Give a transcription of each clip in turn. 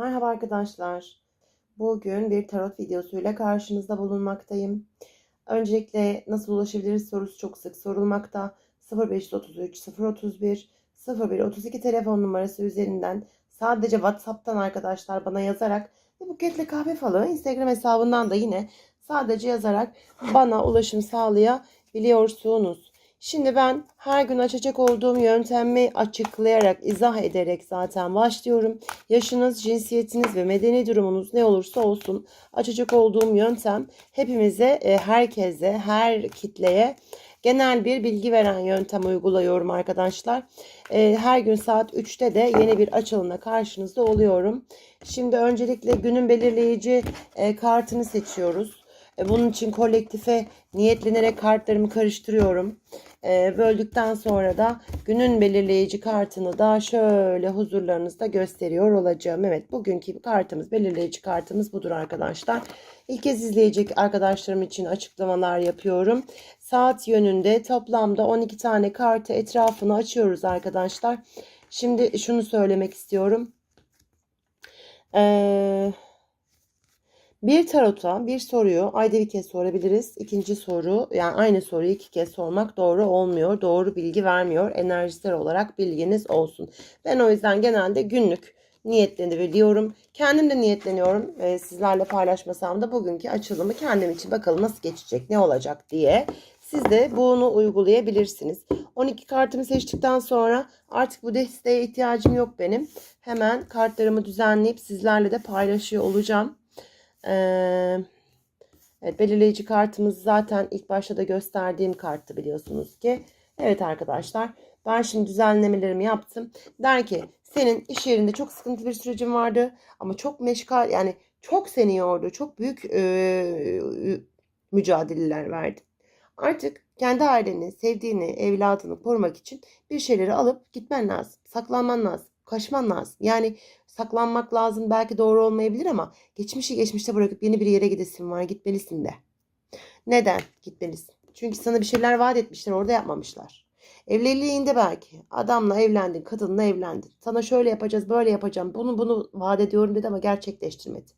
Merhaba arkadaşlar. Bugün bir tarot videosuyla karşınızda bulunmaktayım. Öncelikle nasıl ulaşabiliriz sorusu çok sık sorulmakta. 0533 031 0132 telefon numarası üzerinden sadece WhatsApp'tan arkadaşlar bana yazarak ve Buketle Kahve Falı Instagram hesabından da yine sadece yazarak bana ulaşım sağlayabiliyorsunuz. Şimdi ben her gün açacak olduğum yöntemi açıklayarak, izah ederek zaten başlıyorum. Yaşınız, cinsiyetiniz ve medeni durumunuz ne olursa olsun açacak olduğum yöntem hepimize, e, herkese, her kitleye genel bir bilgi veren yöntem uyguluyorum arkadaşlar. E, her gün saat 3'te de yeni bir açılımla karşınızda oluyorum. Şimdi öncelikle günün belirleyici e, kartını seçiyoruz. Bunun için kolektife niyetlenerek kartlarımı karıştırıyorum. E, böldükten sonra da günün belirleyici kartını da şöyle huzurlarınızda gösteriyor olacağım. Evet bugünkü kartımız belirleyici kartımız budur arkadaşlar. İlk kez izleyecek arkadaşlarım için açıklamalar yapıyorum. Saat yönünde toplamda 12 tane kartı etrafını açıyoruz arkadaşlar. Şimdi şunu söylemek istiyorum. Eee... Bir tarota bir soruyu ayda bir kez sorabiliriz. İkinci soru yani aynı soruyu iki kez sormak doğru olmuyor. Doğru bilgi vermiyor. Enerjisel olarak bilginiz olsun. Ben o yüzden genelde günlük niyetleniveriyorum. Kendim de niyetleniyorum. Ee, sizlerle paylaşmasam da bugünkü açılımı kendim için bakalım nasıl geçecek, ne olacak diye. Siz de bunu uygulayabilirsiniz. 12 kartımı seçtikten sonra artık bu desteğe ihtiyacım yok benim. Hemen kartlarımı düzenleyip sizlerle de paylaşıyor olacağım. Evet, belirleyici kartımız zaten ilk başta da gösterdiğim karttı biliyorsunuz ki. Evet arkadaşlar ben şimdi düzenlemelerimi yaptım. Der ki senin iş yerinde çok sıkıntı bir sürecin vardı ama çok meşgal yani çok seni yordu. Çok büyük e, mücadeleler verdi. Artık kendi aileni, sevdiğini, evladını korumak için bir şeyleri alıp gitmen lazım. Saklanman lazım. Kaçman lazım. Yani saklanmak lazım belki doğru olmayabilir ama geçmişi geçmişte bırakıp yeni bir yere gidesin var gitmelisin de. Neden gitmelisin? Çünkü sana bir şeyler vaat etmişler orada yapmamışlar. Evliliğinde belki adamla evlendin, kadınla evlendin. Sana şöyle yapacağız, böyle yapacağım, bunu bunu vaat ediyorum dedi ama gerçekleştirmedi.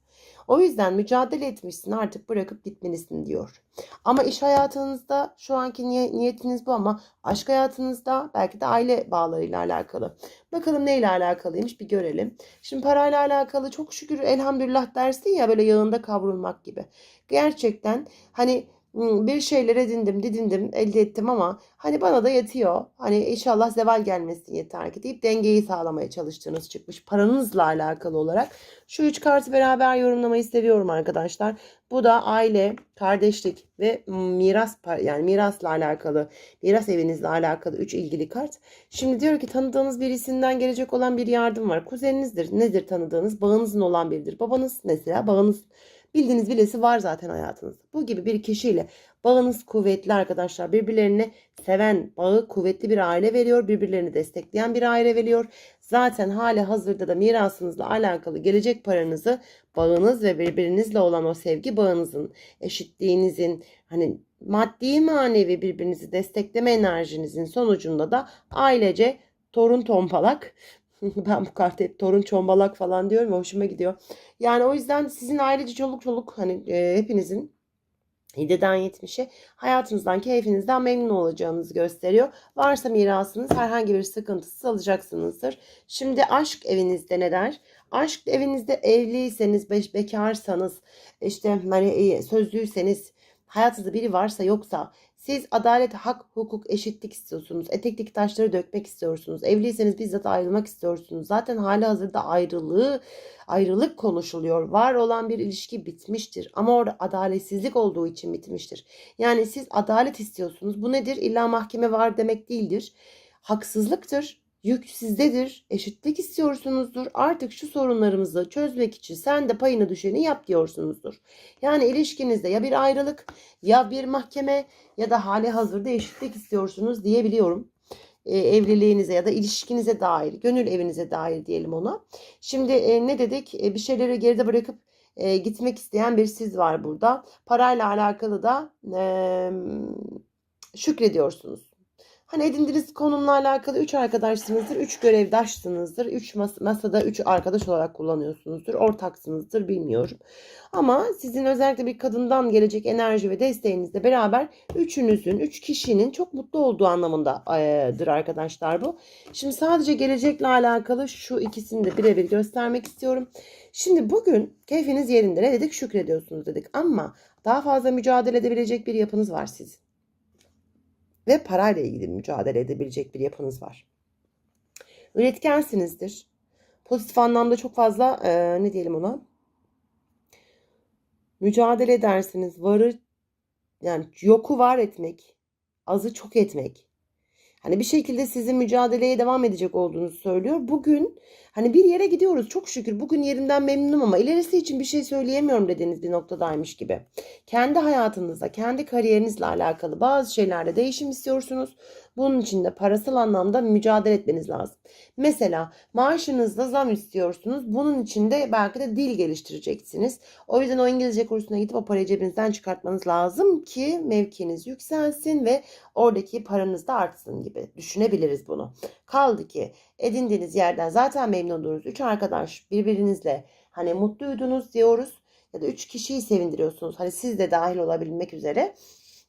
O yüzden mücadele etmişsin artık bırakıp gitmelisin diyor. Ama iş hayatınızda şu anki niyetiniz bu ama aşk hayatınızda belki de aile bağlarıyla alakalı. Bakalım neyle alakalıymış bir görelim. Şimdi parayla alakalı çok şükür elhamdülillah dersin ya böyle yağında kavrulmak gibi. Gerçekten hani bir şeyler edindim, didindim, elde ettim ama hani bana da yetiyor. Hani inşallah zeval gelmesin yeter ki deyip dengeyi sağlamaya çalıştığınız çıkmış paranızla alakalı olarak. Şu üç kartı beraber yorumlamayı seviyorum arkadaşlar. Bu da aile, kardeşlik ve miras yani mirasla alakalı, miras evinizle alakalı üç ilgili kart. Şimdi diyor ki tanıdığınız birisinden gelecek olan bir yardım var. Kuzeninizdir. Nedir tanıdığınız? Bağınızın olan biridir. Babanız mesela bağınız Bildiğiniz bilesi var zaten hayatınızda. Bu gibi bir kişiyle bağınız kuvvetli arkadaşlar. Birbirlerini seven, bağı kuvvetli bir aile veriyor. Birbirlerini destekleyen bir aile veriyor. Zaten hali hazırda da mirasınızla alakalı gelecek paranızı bağınız ve birbirinizle olan o sevgi bağınızın, eşitliğinizin, hani maddi manevi birbirinizi destekleme enerjinizin sonucunda da ailece torun tompalak ben bu kartı hep torun çombalak falan diyorum hoşuma gidiyor. Yani o yüzden sizin ailece çoluk çoluk hani e, hepinizin 7'den 70'e hayatınızdan, keyfinizden memnun olacağınızı gösteriyor. Varsa mirasınız herhangi bir sıkıntısız alacaksınızdır. Şimdi aşk evinizde ne der? Aşk evinizde evliyseniz, bekarsanız, işte hani e, sözlüyseniz, hayatınızda biri varsa yoksa siz adalet, hak, hukuk, eşitlik istiyorsunuz. Etekteki taşları dökmek istiyorsunuz. Evliyseniz bizzat ayrılmak istiyorsunuz. Zaten hali hazırda ayrılığı, ayrılık konuşuluyor. Var olan bir ilişki bitmiştir. Ama orada adaletsizlik olduğu için bitmiştir. Yani siz adalet istiyorsunuz. Bu nedir? İlla mahkeme var demek değildir. Haksızlıktır Yük sizdedir, eşitlik istiyorsunuzdur. Artık şu sorunlarımızı çözmek için sen de payını düşeni yap diyorsunuzdur. Yani ilişkinizde ya bir ayrılık ya bir mahkeme ya da hali hazırda eşitlik istiyorsunuz diyebiliyorum. E, evliliğinize ya da ilişkinize dair, gönül evinize dair diyelim ona. Şimdi e, ne dedik? E, bir şeyleri geride bırakıp e, gitmek isteyen bir siz var burada. Parayla alakalı da e, şükrediyorsunuz Hani edindiğiniz konumla alakalı 3 arkadaşsınızdır, 3 görevdaşsınızdır, 3 mas- masada 3 arkadaş olarak kullanıyorsunuzdur, ortaksınızdır bilmiyorum. Ama sizin özellikle bir kadından gelecek enerji ve desteğinizle beraber üçünüzün, üç kişinin çok mutlu olduğu anlamındadır arkadaşlar bu. Şimdi sadece gelecekle alakalı şu ikisini de birebir göstermek istiyorum. Şimdi bugün keyfiniz yerinde ne dedik şükrediyorsunuz dedik ama daha fazla mücadele edebilecek bir yapınız var sizin. Ve parayla ilgili mücadele edebilecek bir yapınız var. Üretkensinizdir. Pozitif anlamda çok fazla e, ne diyelim ona mücadele edersiniz. Varı yani yoku var etmek, azı çok etmek. Hani bir şekilde sizin mücadeleye devam edecek olduğunuzu söylüyor. Bugün hani bir yere gidiyoruz çok şükür. Bugün yerimden memnunum ama ilerisi için bir şey söyleyemiyorum dediğiniz bir noktadaymış gibi. Kendi hayatınızda, kendi kariyerinizle alakalı bazı şeylerde değişim istiyorsunuz. Bunun için de parasal anlamda mücadele etmeniz lazım. Mesela maaşınızda zam istiyorsunuz. Bunun için de belki de dil geliştireceksiniz. O yüzden o İngilizce kursuna gidip o parayı cebinizden çıkartmanız lazım ki mevkiniz yükselsin ve oradaki paranız da artsın gibi düşünebiliriz bunu. Kaldı ki edindiğiniz yerden zaten memnundunuz. Üç arkadaş birbirinizle hani mutluydunuz diyoruz ya da üç kişiyi sevindiriyorsunuz. Hani siz de dahil olabilmek üzere.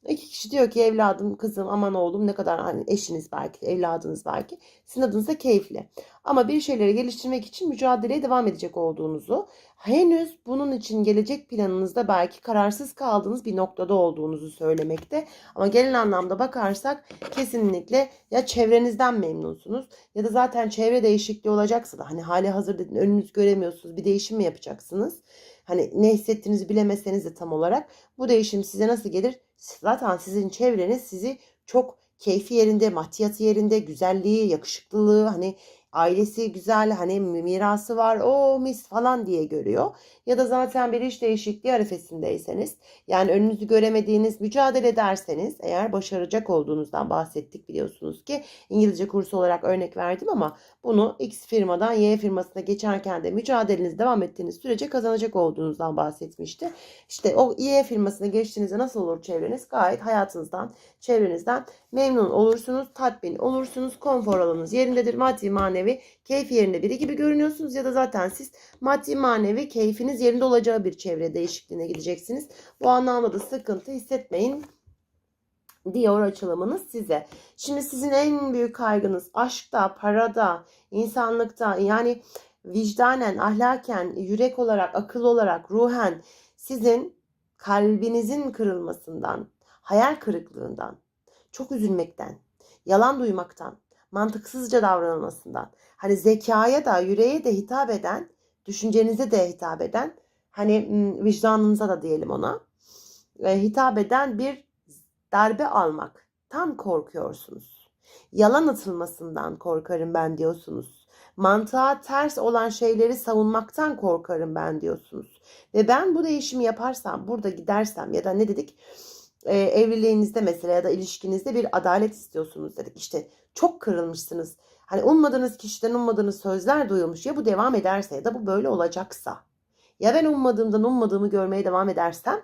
İki kişi diyor ki evladım, kızım, aman oğlum ne kadar hani eşiniz belki, evladınız belki. Sizin adınıza keyifli. Ama bir şeyleri geliştirmek için mücadeleye devam edecek olduğunuzu, henüz bunun için gelecek planınızda belki kararsız kaldığınız bir noktada olduğunuzu söylemekte. Ama genel anlamda bakarsak kesinlikle ya çevrenizden memnunsunuz ya da zaten çevre değişikliği olacaksa da hani hali hazırda önünüz göremiyorsunuz bir değişim mi yapacaksınız? Hani ne hissettiğinizi bilemeseniz de tam olarak bu değişim size nasıl gelir? Zaten sizin çevreniz sizi çok keyfi yerinde, maddiyatı yerinde, güzelliği, yakışıklılığı, hani ailesi güzel, hani mirası var, o mis falan diye görüyor. Ya da zaten bir iş değişikliği arifesindeyseniz, yani önünüzü göremediğiniz, mücadele ederseniz, eğer başaracak olduğunuzdan bahsettik biliyorsunuz ki İngilizce kursu olarak örnek verdim ama bunu X firmadan Y firmasına geçerken de mücadeleniz devam ettiğiniz sürece kazanacak olduğunuzdan bahsetmişti. İşte o Y firmasına geçtiğinizde nasıl olur çevreniz? Gayet hayatınızdan, çevrenizden memnun olursunuz, tatmin olursunuz, konfor alanınız yerindedir, maddi manevi keyfi yerinde biri gibi görünüyorsunuz ya da zaten siz maddi manevi keyfiniz yerinde olacağı bir çevre değişikliğine gideceksiniz. Bu anlamda da sıkıntı hissetmeyin diyor açılımınız size. Şimdi sizin en büyük kaygınız aşkta, parada, insanlıkta yani vicdanen, ahlaken, yürek olarak, akıl olarak, ruhen sizin kalbinizin kırılmasından, hayal kırıklığından, çok üzülmekten, yalan duymaktan, mantıksızca davranılmasından, hani zekaya da, yüreğe de hitap eden, düşüncenize de hitap eden, hani vicdanınıza da diyelim ona, hitap eden bir darbe almaktan korkuyorsunuz. Yalan atılmasından korkarım ben diyorsunuz. Mantığa ters olan şeyleri savunmaktan korkarım ben diyorsunuz. Ve ben bu değişimi yaparsam, burada gidersem ya da ne dedik? Ee, evliliğinizde mesela ya da ilişkinizde bir adalet istiyorsunuz dedik. İşte çok kırılmışsınız. Hani ummadığınız kişiden ummadığınız sözler duyulmuş. Ya bu devam ederse ya da bu böyle olacaksa. Ya ben ummadığımdan ummadığımı görmeye devam edersem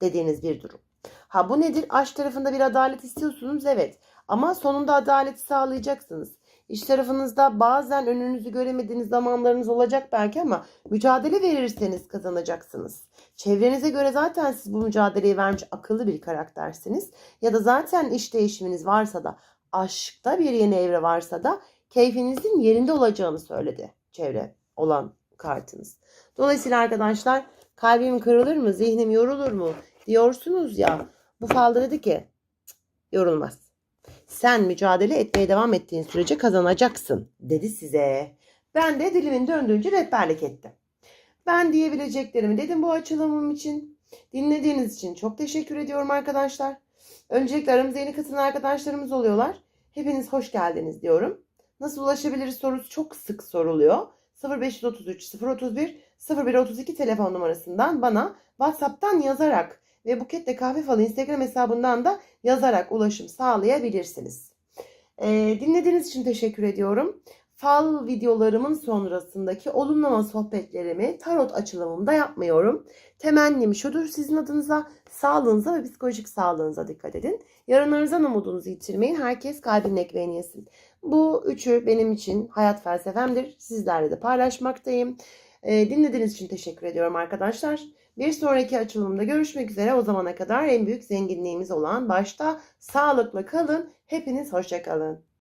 dediğiniz bir durum. Ha bu nedir? Aşk tarafında bir adalet istiyorsunuz evet. Ama sonunda adaleti sağlayacaksınız. İş tarafınızda bazen önünüzü göremediğiniz zamanlarınız olacak belki ama mücadele verirseniz kazanacaksınız. Çevrenize göre zaten siz bu mücadeleyi vermiş akıllı bir karaktersiniz. Ya da zaten iş değişiminiz varsa da aşkta bir yeni evre varsa da keyfinizin yerinde olacağını söyledi çevre olan kartınız. Dolayısıyla arkadaşlar kalbim kırılır mı, zihnim yorulur mu diyorsunuz ya. Bu falda dedi ki yorulmaz. Sen mücadele etmeye devam ettiğin sürece kazanacaksın dedi size. Ben de dilimin döndüğünce rehberlik ettim. Ben diyebileceklerimi dedim bu açılımım için. Dinlediğiniz için çok teşekkür ediyorum arkadaşlar. Öncelikle aramıza yeni katılan arkadaşlarımız oluyorlar. Hepiniz hoş geldiniz diyorum. Nasıl ulaşabiliriz sorusu çok sık soruluyor. 0533 031 0132 telefon numarasından bana WhatsApp'tan yazarak ve Buketle Kahve Falı Instagram hesabından da yazarak ulaşım sağlayabilirsiniz. Ee, dinlediğiniz için teşekkür ediyorum. Fal videolarımın sonrasındaki olumlama sohbetlerimi tarot açılımımda yapmıyorum. Temennim şudur sizin adınıza, sağlığınıza ve psikolojik sağlığınıza dikkat edin. Yarınlarınızdan umudunuzu yitirmeyin. Herkes kalbinin ekmeğini yesin. Bu üçü benim için hayat felsefemdir. Sizlerle de paylaşmaktayım. Ee, dinlediğiniz için teşekkür ediyorum arkadaşlar. Bir sonraki açılımda görüşmek üzere. O zamana kadar en büyük zenginliğimiz olan başta sağlıklı kalın. Hepiniz hoşça kalın.